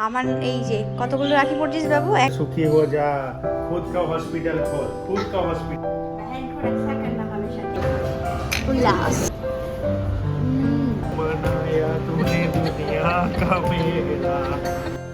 আমার এই যে কতগুলো রাখি পড়ছিস বাবু এক सुखी हो जा खुद का हॉस्पिटल खोल खुद का हॉस्पिटल উল্লাস बनाया तूने दुनिया का मेला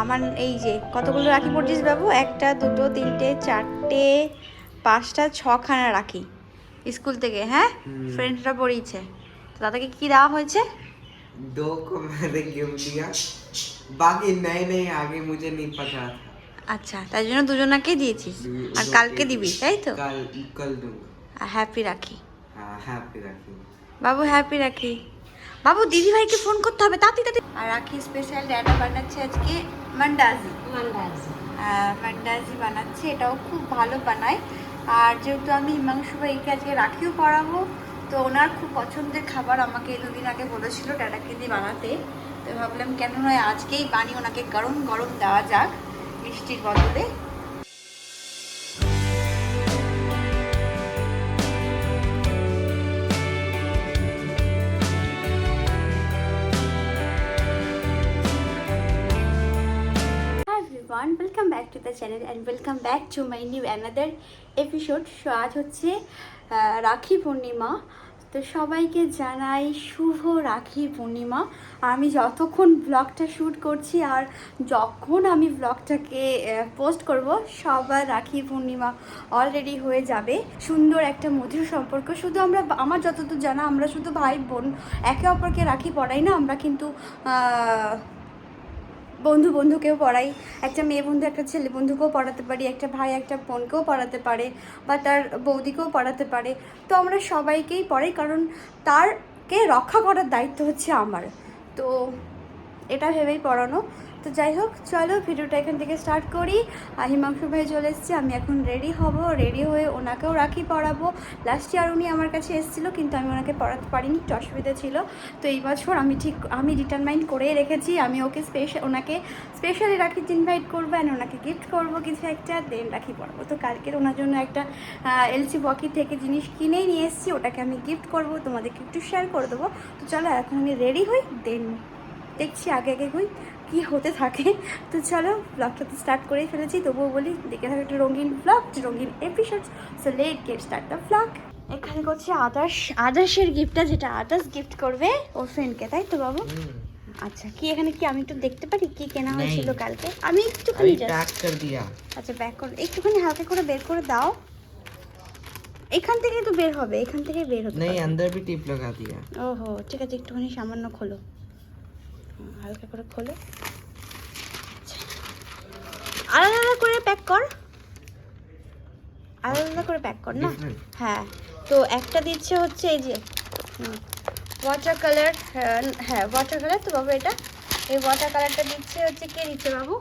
আমার এই যে কতগুলো রাখি পড়ছিস বাবু একটা দুটো তিনটে চারটে পাঁচটা ছখানা রাখি স্কুল থেকে হ্যাঁ ফ্রেন্ডরা পড়িয়েছে তো তাদেরকে কি দেওয়া হয়েছে दो को मैंने गिफ्ट दिया बाकी नए नए आगे मुझे नहीं पता था আচ্ছা তাই জন্য দুজনাকেই দিয়েছিস আর दो কালকে के- দিবি তাই তো कल कल दूंगा আর হ্যাপি রাখি हाँ हैप्पी रखूंगा বাবু হ্যাপি রাখি বাবু দিদি ভাইকে ফোন করতে হবে তাড়াতাড়ি তাড়াতাড়ি আর রাখি স্পেশাল ড্যাডা বানাচ্ছে আজকে মান্ডাজি আহ, মান্ডাজি বানাচ্ছে এটাও খুব ভালো বানায় আর যেহেতু আমি হিমাংশু ভাইকে আজকে রাখিও পড়াবো তো ওনার খুব পছন্দের খাবার আমাকে দুদিন আগে বলেছিল দিয়ে বানাতে তো ভাবলাম, কেন নয়, আজকেই বানিয়ে ওনাকে গরম গরম দেওয়া যাক মিষ্টির বদলে welcome back to the channel and welcome back to my new another episode. So, আজ হচ্ছে রাখি পূর্ণিমা। তো সবাইকে জানাই শুভ রাখি পূর্ণিমা। আমি যতক্ষণ ব্লগটা শ্যুট করছি আর যখন আমি ব্লগটাকে পোস্ট করব, সবার রাখি পূর্ণিমা অলরেডি হয়ে যাবে। সুন্দর একটা মধুর সম্পর্ক। শুধু আমরা, আমার যতদূর জানা, আমরা শুধু ভাই বোন একে অপরকে রাখি পড়াই না, আমরা কিন্তু বন্ধু বন্ধুকেও পড়াই। একটা মেয়ে বন্ধু, একটা ছেলে বন্ধুকেও পড়াতে পারি, একটা ভাই, একটা বোনকেও পড়াতে পারে বা তার বৌদিকেও পড়াতে পারে। তো আমরা সবাইকেই পড়াই কারণ তারকে রক্ষা করার দায়িত্ব হচ্ছে আমার। তো এটা ভেবেই পড়ানো। তো যাই হোক, চলো ভিডিওটা এখান থেকে স্টার্ট করি। হিমাংশু ভাই চলে এসেছি, আমি এখন রেডি হব রেডি হয়ে ওনাকেও রাখি পড়াবো লাস্ট ইয়ার উনি আমার কাছে এসেছিল, কিন্তু আমি ওনাকে পড়াতে পারিনি, একটু অসুবিধা ছিল। তো এই বছর আমি ঠিক, আমি ডিটারমাইন্ড করেই রেখেছি, আমি ওকে স্পেশাল ওনাকে স্পেশালি রাখি ইনভাইট করব অ্যান্ড ওনাকে গিফট করব কিছু একটা দেন রাখি পড়াবো তো কালকের ওনার জন্য একটা এলসি বকি থেকে জিনিস কিনেই নিয়ে এসেছি, ওটাকে আমি গিফট করব, তোমাদেরকে একটু শেয়ার করে দেবো। তো চলো, এখন আমি রেডি হই দেন দেখছি, আগে আগে হই। কি হতে থাকে তো চলো ব্লগটা তো স্টার্ট করেই ফেলেছি তবুও বলি দেখে থাকো একটা রঙিন ব্লগ রঙিন episode so let get start the blog এখানে করছে আদার্স আদার্সের গিফটটা যেটা আদার্স গিফট করবে ওর ফ্রেন্ডকে তাই তো বাবু আচ্ছা কি এখানে কি আমি একটু দেখতে পারি কি কেনা হয়েছিল নেই। কালকে আমি একটুখানি अभी just- पैक कर दिया আচ্ছা ব্যাক করে একটুখানি হালকা করে বের করে দাও এখান থেকে তো বের হবে এখান থেকে বের হতে नहीं পারবে। अंदर भी टिप लगा दिया ওহো ঠিক আছে একটুখানি সামান্য খোলো হুম, হালকা করে খোলে। আলাদা আলাদা করে প্যাক কর। আলাদা আলাদা করে প্যাক কর না? হ্যাঁ তো একটা দিচ্ছে হচ্ছে এই যে ওয়াটার কালার হ্যাঁ, হ্যাঁ ওয়াটার কালার তো বাবু এটা। এই ওয়াটার কালারটা দিচ্ছে হচ্ছে কে দিচ্ছে বাবু?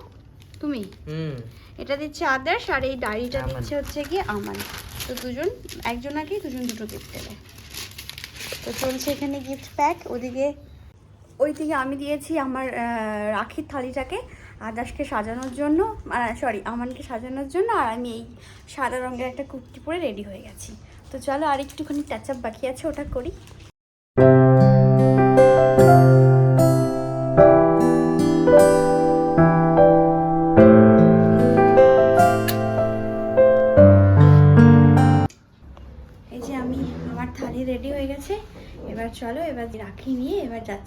তুমি। এটা দিচ্ছে আদার্স আর এই ডায়েরিটা দিচ্ছে হচ্ছে কি আমার তো দুজন একজন আগে দুজন দুটো গিফট দেবে। তো চলছে এখানে গিফট প্যাক ওদিকে ওইদিকে আমি দিয়েছি আমার রাখির থালিটাকে আদাসকে সাজানোর জন্য সরি আমানকে সাজানোর জন্য, আর আমি এই সাদা রঙের একটা কুর্তি পরে রেডি হয়ে গেছি। তো চলো আর একটুখানি টাচ আপ বাকি আছে, ওটা করি।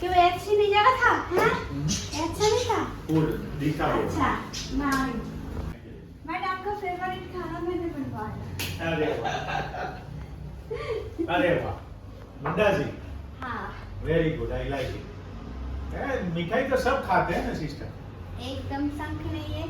क्यों ही नहीं जगह था? हाँ? अच्छा नहीं था? पूरा दिखा वो। अच्छा नहीं बट आपका फेवरेट खाना मैंने बनवाया। अरे वाह। अरे वाह। मुंडा जी। हाँ। Very good I like it मिठाई तो सब खाते हैं ना सिस्टर एकदम संख नहीं है।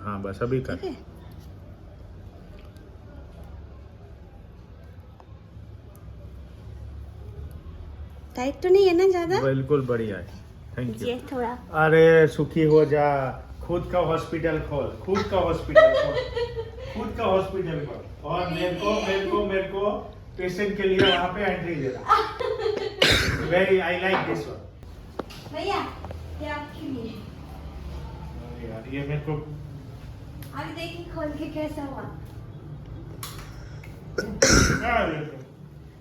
हाँ बस अभी कर। टाइट तो नहीं है ना ज़्यादा? बिल्कुल बढ़िया है। थैंक यू थोड़ा। अरे सुखी हो जा। खुद का हॉस्पिटल खोल। खुद का हॉस्पिटल खोल। खुद का हॉस्पिटल खोल। और मेरे को मेरे को मेरे को पेशेंट के लिए वहाँ पे एंट्री देना very I like this one भैया यार ये मेरे को अभी देखिए खोल के कैसा हुआ। है ये तो?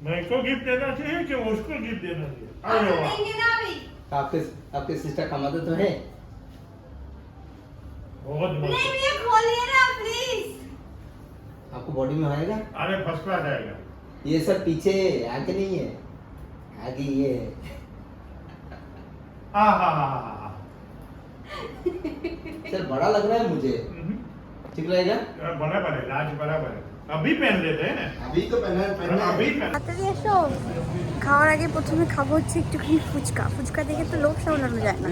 मेरे को गिफ्ट देना चाहिए कि उसको गिफ्ट देना चाहिए? अरे आप वाह। देंगे ना अभी। आपके आपके सिस्टर कमाते तो है। बहुत नहीं मस्त भैया खोलिए ना प्लीज़ आपको बॉडी में आएगा अरे फ़र्स्ट क्लास आएगा। ये सब पीछे आगे नहीं है। आगे ये है। हाँ हाँ हाँ हाँ हाँ। सर बड़ा लग रहा है मुझे हम्म। ठीक लगेगा बराबर है लाज बराबर है अभी पहन लेते हैं ना अभी तो पहना है पहना अभी है पहन তাড়াতাড়ি এসো খাওয়ার আগে প্রথমে খাবো হচ্ছে একটুখানি ফুচকা ফুচকা দেখে তো লোভ সামলানো যায় না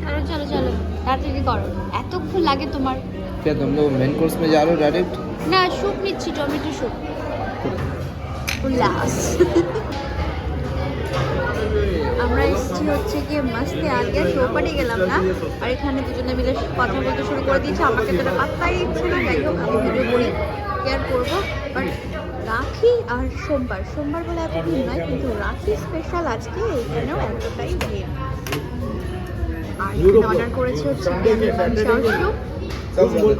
চলো চলো চলো তাড়াতাড়ি করো এতক্ষণ লাগে তোমার क्या तुम लोग मेन कोर्स में जा रहे हो डायरेक्ट না স্যুপ নিচ্ছি টমেটো স্যুপ উল্লাস আমরা এসেছি হচ্ছে গিয়ে মাস্তে আগে চৌপাটি গেলাম না। আর এখানে দুজনে মিলে কথা বলতে শুরু করে দিয়েছে আমাকে তারা পাত্তাই দিচ্ছে না। যাই হোক আমি ভিডিও করি কেয়ার করব? বাট রাখি আর সোমবার। সোমবার বলে এতদিন নয় কিন্তু রাখি স্পেশাল আজকে এখানেও এতটাই ভিড়। আর এখানে অর্ডার করেছি হচ্ছে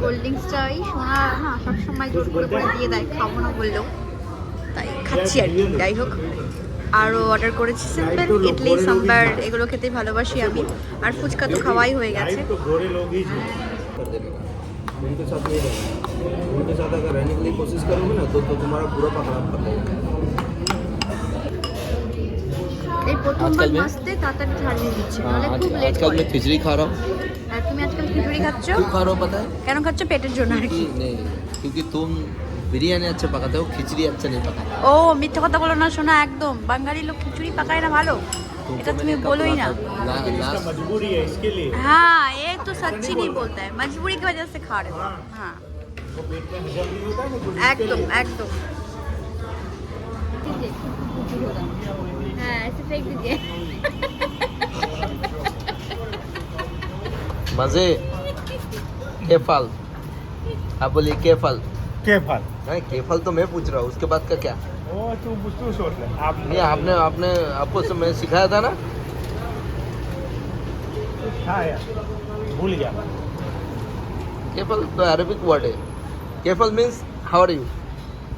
কোল্ড ড্রিঙ্কস চাই সোনা না সবসময় জোর করে করে দিয়ে দেয় খাব না বললেও। তাই খাচ্ছি আর কি যাই হোক। আরও অর্ডার করেছি সিম্পল ইডলি সাম্বার এগুলো খেতে ভালোবাসি আমি আর ফুচকা তো খাওয়াই হয়ে গেছে तो गोरे लोग ही कर देने का उनके साथ नहीं रहना उनके साथ अगर रहने के लिए कोशिश करोगे ना तो, तो तुम्हारा पूरा पकड़ा कर देगा এই প্রথমবার আজকাল মে- মাসতে তাড়াতাড়ি ছাড়িয়ে দিচ্ছে हाँ, নাহলে आज, খুব লেট आजकल করে मैं खिचड़ी खा रहा हूँ আর তুমি আজকাল খিচুড়ি খাচ্ছ क्यों खा रहा हूँ पता है কেন খাচ্ছ পেটের জন্য আর কি क्योंकि नहीं क्योंकि तुम बिरयानी अच्छा पकाते हो खिचड़ी अच्छा नहीं पकाते ও মিথ্যে কথা বলো না শোনা একদম বাঙালি লোক খিচুড়ি পাকায় না ভালো तुमको এটা তুমি मैंने कब बोलो ही बोला ना था? ला- इसका लास्ट मजबूरी है इसके लिए हाँ ये तो सच्ची नहीं बोलता है मजबूरी की वजह से खा रहे हो हाँ वो पेट में हजम नहीं होता है ना कुछ একদম একদম হ্যাঁ ऐसे फेंक दीजिए मजे केफल आप बोलिए केफल के फल नहीं केफल तो मैं पूछ रहा हूँ उसके बाद का क्या? वो तू तू सोच ले। आप नहीं आपने आपने आपको से मैं सिखाया था ना? हाँ यार भूल गया। केफल तो अरेबिक वर्ड है। केफल मीन्स हाउ आर यू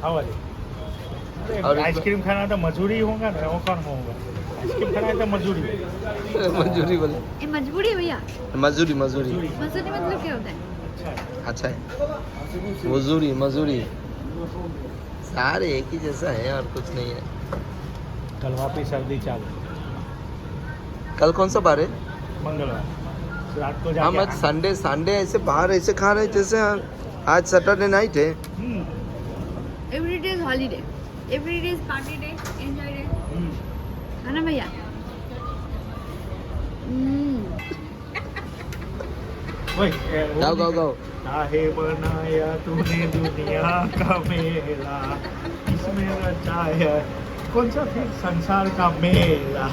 हमारे और इस- आइसक्रीम खाना तो मजूरी होगा ना वो कौन होगा? आइसक्रीम खाना तो मजूरी मजूरी बोले। ये मजबूरी भैया? मजूरी मजूरी मजूरी मजबूरी मतलब क्या होता है? अच्छा। है अच्छा है। मजूरी मजूरी सारे एक ही जैसा है और कुछ नहीं है। कल वापिस सर्दी चालू। कल कौन सा बार है? मंगलवार। रात को हम आज संडे संडे ऐसे बाहर ऐसे खा रहे जैसे आज सैटरडे नाइट है। Every day is holiday every day is party day enjoy day. है ना भैया? हम्म। गाओ गाओ गाओ काहे बनाया तूने दुनिया का मेला। इसमें रचाया कौन सा फिर संसार का मेला?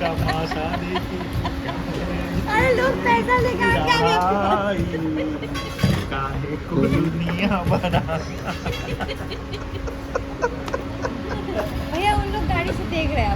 का मासा देखी अरे लोग पैसा लेकर क्या काहे को दुनिया बना भैया उन लोग गाड़ी से देख रहे हैं